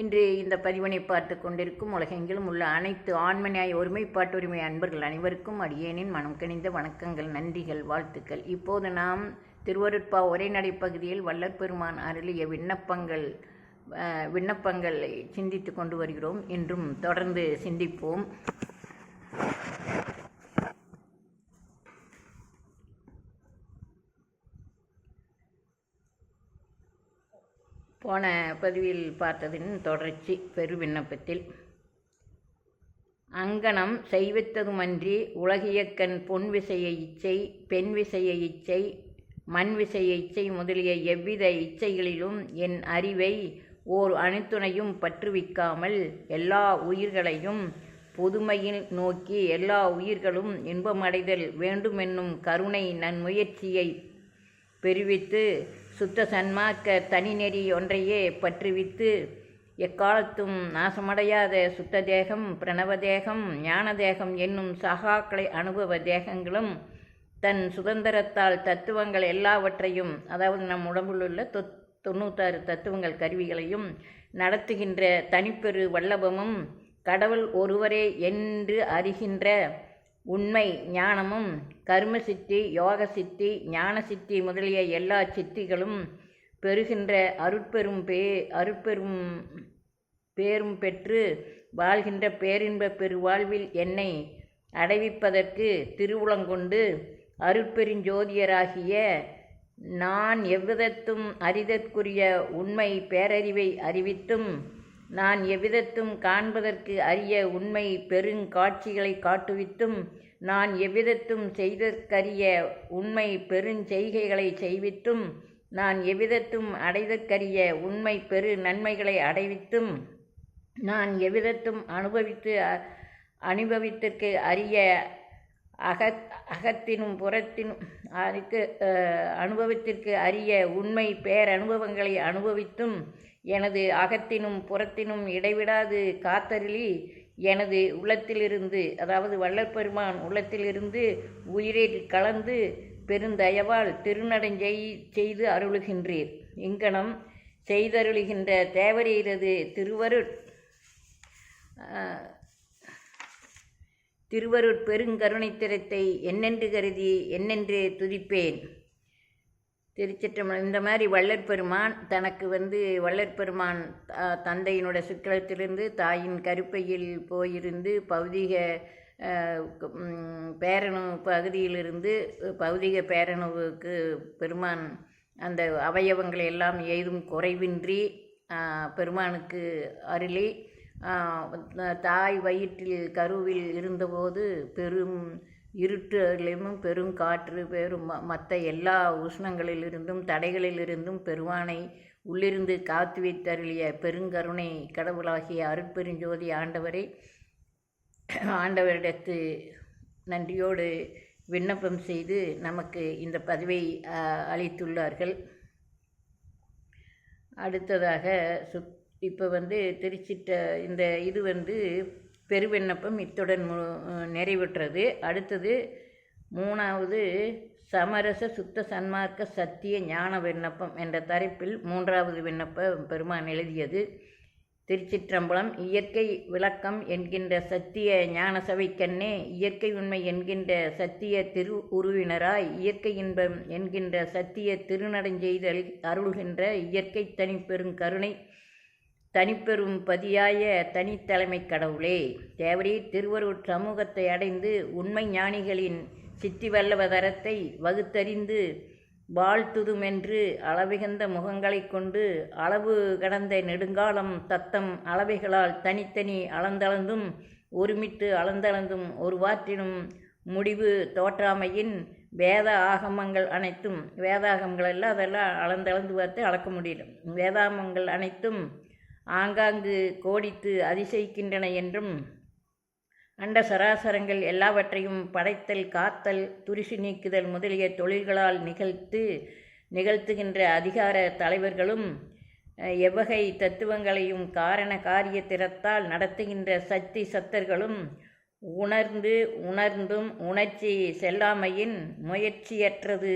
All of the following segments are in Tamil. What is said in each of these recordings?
இன்று இந்த பதிவினை பார்த்து கொண்டிருக்கும் உலகெங்கிலும் உள்ள அனைத்து ஆண்மனியாய் ஒருமைப்பாட்டு உரிமை அன்பர்கள் அனைவருக்கும் அடியேனின் மனம் கணிந்த வணக்கங்கள் நன்றிகள் வாழ்த்துக்கள். இப்போது நாம் திருவருட்பா உரைநடை பகுதியில் வல்லற்பெருமான் அருளிய விண்ணப்பங்கள் விண்ணப்பங்களை சிந்தித்து கொண்டு வருகிறோம். இன்றும் தொடர்ந்து சிந்திப்போம். போன பதிவில் பார்த்ததின் தொடர்ச்சி பெரு விண்ணப்பத்தில் அங்கனம் செய்வித்ததுமன்றி உலகியக்கண் பொன் விசைய இச்சை பெண் விசைய இச்சை மண் விசைய இச்சை முதலிய எவ்வித இச்சைகளிலும் என் அறிவை ஓர் அணுத்துணையும் பற்றுவிக்காமல் எல்லா உயிர்களையும் பொதுமையில் நோக்கி எல்லா உயிர்களும் இன்பமடைதல் வேண்டுமென்னும் கருணை நன்முயற்சியை பெருவித்து சுத்த சன்மார்க்க தனிநெறி ஒன்றையே பற்றுவித்து எக்காலத்தும் நாசமடையாத சுத்த தேகம் பிரணவ தேகம் ஞான தேகம் என்னும் சகாக்களை அனுபவ தேகங்களும் தன் சுதந்திரத்தால் தத்துவங்கள் எல்லாவற்றையும் அதாவது நம் உடம்பில் உள்ள தொத் தொண்ணூத்தாறு தத்துவங்கள் கருவிகளையும் நடத்துகின்ற தனிப்பெரு வல்லபமும் கடவுள் ஒருவரே என்று அறிகின்ற உண்மை ஞானமும் கர்ம சித்தி யோக சித்தி ஞான சித்தி முதலிய எல்லா சித்திகளும் பெறுகின்ற அருட்பெரும் பே அருட்பெரும் பேரும் பெற்று வாழ்கின்ற பேரின்ப பெருவாழ்வில் என்னை அடைவிப்பதற்கு திருவுளங்கொண்டு அருட்பெருஞ்சோதியராகிய நான் எவ்விதத்தும் அறிதற்குரிய உண்மை பேரறிவை அறிவித்தும் நான் எவ்விதத்தும் காண்பதற்கு அரிய உண்மை பெருங்காட்சிகளை காட்டுவித்தும் நான் எவ்விதத்தும் செய்தற்கரிய உண்மை பெருஞ்செய்கைகளை செய்வித்தும் நான் எவ்விதத்தும் அடைதற்கரிய உண்மை பெரு நன்மைகளை அடைவித்தும் நான் எவ்விதத்தும் அனுபவித்து அ- அனுபவித்திற்கு அரிய அகத் அகத்தினும் புறத்தினும் அதுக்கு அனுபவத்திற்கு அரிய உண்மை பேரனுபவங்களை அனுபவித்தும் எனது அகத்தினும் புறத்தினும் இடைவிடாது காத்தருளி எனது உள்ளத்திலிருந்து அதாவது வள்ளற்பெருமான் உள்ளத்திலிருந்து உயிரில் கலந்து பெருந்தயவால் திருநடஞ்செய் செய்து அருளுகின்றீர். இங்கனம் செய்தருளுகின்ற தேவரீரது திருவருட் திருவருட் பெருங்கருணைத்திரத்தை என்னென்று கருதி என்னென்று துதிப்பேன். திருச்சிற்றம்பலம் இந்த மாதிரி வள்ளற் பெருமான் தனக்கு வந்து வள்ளற் பெருமான் தந்தையினோட சுக்கிலத்திலிருந்து தாயின் கருப்பையில் போயிருந்து பௌதிக பேரணு பகுதியிலிருந்து பௌதிக பேரணுவுக்கு பெருமான் அந்த அவயவங்களை எல்லாம் ஏதும் குறைவின்றி பெருமானுக்கு அருளி தாய் வயிற்றில் கருவில் இருந்தபோது பெரும் இருட்டிலும் பெரும் காற்று பெரும் ம- மற்ற எல்லா உஷ்ணங்களிலிருந்தும் தடைகளிலிருந்தும் பெருவானை உள்ளிருந்து காத்து வைத்தருளிய பெருங்கருணை கடவுளாகிய அருட்பெருஞ்சோதி ஆண்டவரை ஆண்டவரிடத்து நன்றியோடு விண்ணப்பம் செய்து நமக்கு இந்த பதவியை அளித்துள்ளார்கள். அடுத்ததாக சுத் இப்போ வந்து திருச்சிட்ட இந்த இது வந்து பெருவிண்ணப்பம் இத்துடன் மு நிறைவுற்றது. அடுத்தது மூணாவது சமரச சுத்த சன்மார்க்க சத்திய ஞான விண்ணப்பம் என்ற தலைப்பில் மூன்றாவது விண்ணப்பம் பெருமான் எழுதியது. திருச்சிற்றம்பலம் இயற்கை விளக்கம் என்கின்ற சத்திய ஞான சபைக்கண்ணே இயற்கை உண்மை என்கின்ற சத்திய திரு உருவினராய் இயற்கை இன்பம் என்கின்ற சத்திய திருநடஞ்செய்தல் அருள்கின்ற இயற்கை தனிப்பெரும் கருணை தனிப்பெரும் பதியாய தனித்தலைமை கடவுளே தேவரே திருவருட் சமூகத்தை அடைந்து உண்மை ஞானிகளின் சித்தி வல்லவதரத்தை வகுத்தறிந்து வாழ்த்துதுமென்று அளவிகந்த முகங்களைக் கொண்டு அளவு கடந்த நெடுங்காலம் தத்தம் அளவைகளால் தனித்தனி அளந்தளந்தும் ஒருமித்து அளந்தளந்தும் ஒரு வாற்றினும் முடிவு தோற்றாமையின் வேத ஆகமங்கள் அனைத்தும் வேதாகமங்கள் எல்லாம் அதெல்லாம் அளந்தளந்து பார்த்து அளக்க முடியல. வேதாகமங்கள் அனைத்தும் ஆங்காங்கு கோடித்து அதிசயிக்கின்றன என்றும் அண்ட சராசரங்கள் எல்லாவற்றையும் படைத்தல் காத்தல் துரிசு நீக்குதல் முதலிய தொழில்களால் நிகழ்த்து நிகழ்த்துகின்ற அதிகார தலைவர்களும் எவ்வகை தத்துவங்களையும் காரண காரிய திறத்தால் நடத்துகின்ற சக்தி சத்தர்களும் உணர்ந்து உணர்ந்தும் உணர்ச்சி செல்லாமையின் முயற்சியற்றது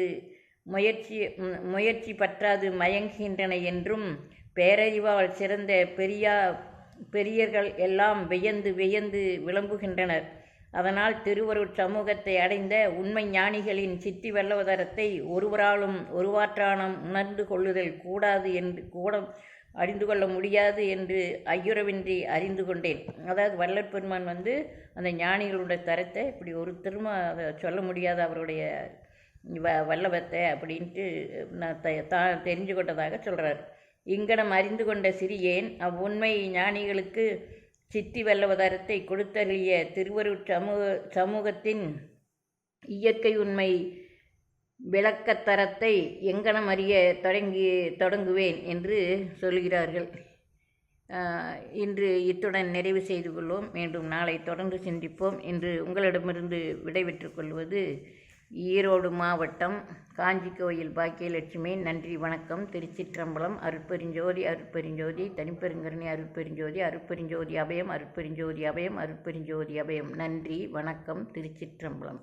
முயற்சி முயற்சி பற்றாது மயங்குகின்றன என்றும் பேரறிவால் சிறந்த பெரியா பெரியர்கள் எல்லாம் வியந்து வியந்து விளம்புகின்றனர். அதனால் திருவருட் சமூகத்தை அடைந்த உண்மை ஞானிகளின் சித்தி வல்லவதரத்தை ஒருவராலும் ஒருவாற்றானம் உணர்ந்து கொள்ளுதல் கூடாது என்று கூட அறிந்து கொள்ள முடியாது என்று ஐயுறவின்றி அறிந்து கொண்டேன். அதாவது வல்லற்பெருமான் வந்து அந்த ஞானிகளுடைய தரத்தை இப்படி ஒரு திரும்ப அதை சொல்ல முடியாத அவருடைய வ வல்லவத்தை அப்படின்ட்டு நான் த தெரிஞ்சு கொண்டதாக சொல்கிறார் இங்கனம் அறிந்து கொண்ட சிறியேன் அவ்வுண்மை ஞானிகளுக்கு சித்தி வல்லவதாரத்தை கொடுத்தருளிய திருவருட் சமூக சமூகத்தின் இயற்கை உண்மை விளக்கத்தரத்தை எங்கனம் அறிய தொடங்கி தொடங்குவேன் என்று சொல்கிறார்கள். இன்று இத்துடன் நிறைவு செய்து கொள்வோம். மீண்டும் நாளை தொடர்ந்து சிந்திப்போம் என்று உங்களிடமிருந்து விடைபெற்றுக் கொள்வது ஈரோடு மாவட்டம் காஞ்சி கோயில் பாக்கியலட்சுமி நன்றி வணக்கம். திருச்சிற்றம்பலம் அருட்பெருஞ்சோதி அருட்பெருஞ்சோதி தனிப்பெருங்கருணை அருட்பெருஞ்சோதி அருட்பெருஞ்சோதி அபயம் அருட்பெருஞ்சோதி அபயம் அருட்பெருஞ்சோதி அபயம். நன்றி வணக்கம். திருச்சிற்றம்பலம்.